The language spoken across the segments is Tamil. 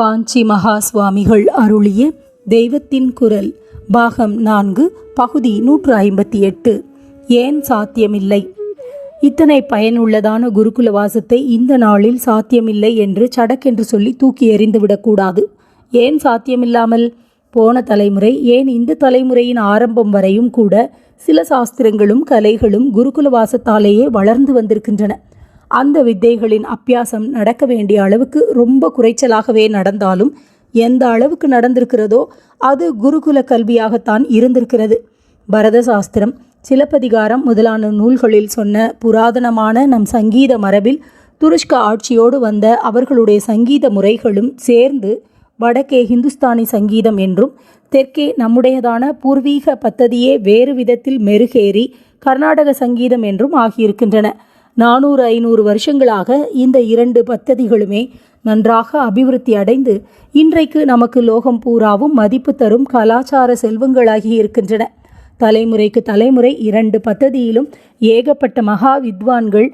காஞ்சி மகா சுவாமிகள் அருளிய தெய்வத்தின் குரல் பாகம் நான்கு பகுதி நூற்று ஐம்பத்தி எட்டு. ஏன் சாத்தியமில்லை? இத்தனை பயனுள்ளதான குருகுல வாசத்தை இந்த நாளில் சாத்தியமில்லை என்று சடக்கென்று சொல்லி தூக்கி எறிந்துவிடக்கூடாது ஏன் சாத்தியமில்லாமல்? போன தலைமுறை ஏன் இந்த தலைமுறையின் ஆரம்பம் வரையும் கூட சில சாஸ்திரங்களும் கலைகளும் குருகுல வாசத்தாலேயே வளர்ந்து வந்திருக்கின்றன. அந்த வித்தைகளின் அப்பியாசம் நடக்க வேண்டிய அளவுக்கு ரொம்ப குறைச்சலாகவே நடந்தாலும் எந்த அளவுக்கு நடந்திருக்கிறதோ அது குருகுல கல்வியாகத்தான் இருந்திருக்கிறது. பரத சாஸ்திரம் சிலப்பதிகாரம் முதலான நூல்களில் சொன்ன புராதனமான நம் சங்கீத மரபில் துருஷ்க ஆட்சியோடு வந்த அவர்களுடைய சங்கீத முறைகளும் சேர்ந்து வடக்கே ஹிந்துஸ்தானி சங்கீதம் என்றும் தெற்கே நம்முடையதான பூர்வீக பத்ததியே வேறு விதத்தில் மெருகேறி கர்நாடக சங்கீதம் என்றும் ஆகியிருக்கின்றன. நானூறு ஐநூறு வருஷங்களாக இந்த இரண்டு பத்ததிகளுமே நன்றாக அபிவிருத்தி அடைந்து இன்றைக்கு நமக்கு லோகம் பூராவும் மதிப்பு தரும் கலாச்சார செல்வங்களாகி இருக்கின்றன. தலைமுறைக்கு தலைமுறை இரண்டு பத்ததியிலும் ஏகப்பட்ட மகா வித்வான்கள்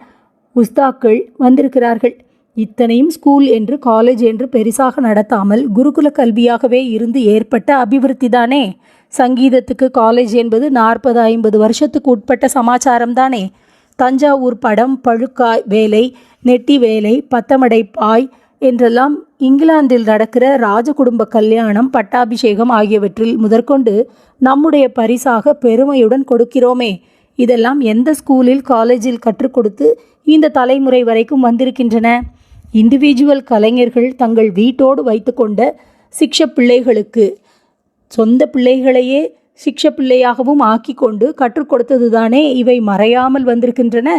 உஸ்தாக்கள் வந்திருக்கிறார்கள். இத்தனையும் ஸ்கூல் என்று காலேஜ் என்று பெரிசாக நடத்தாமல் குருகுல கல்வியாகவே இருந்து ஏற்பட்ட அபிவிருத்தி தானே? சங்கீதத்துக்கு காலேஜ் என்பது நாற்பது ஐம்பது வருஷத்துக்கு உட்பட்ட சமாச்சாரம் தானே? தஞ்சாவூர் படம் பழுக்காய் வேலை நெட்டி வேலை பத்தமடை பாய் என்றெல்லாம் இங்கிலாந்தில் நடக்கிற ராஜ குடும்ப கல்யாணம் பட்டாபிஷேகம் ஆகியவற்றில் முதற்கொண்டு நம்முடைய பரிசாக பெருமையுடன் கொடுக்கிறோமே. இதெல்லாம் எந்த ஸ்கூலில் காலேஜில் கற்றுக் கொடுத்து இந்த தலைமுறை வரைக்கும் வந்திருக்கின்றன? இண்டிவிஜுவல் கலைஞர்கள் தங்கள் வீட்டோடு வைத்துக்கொண்ட சிக்ஷ பிள்ளைகளுக்கு சொந்த பிள்ளைகளையே சிக்ஷ பிள்ளையாகவும் ஆக்கி கொண்டு கற்றுக் கொடுத்ததுதானே இவை மறையாமல் வந்திருக்கின்றன?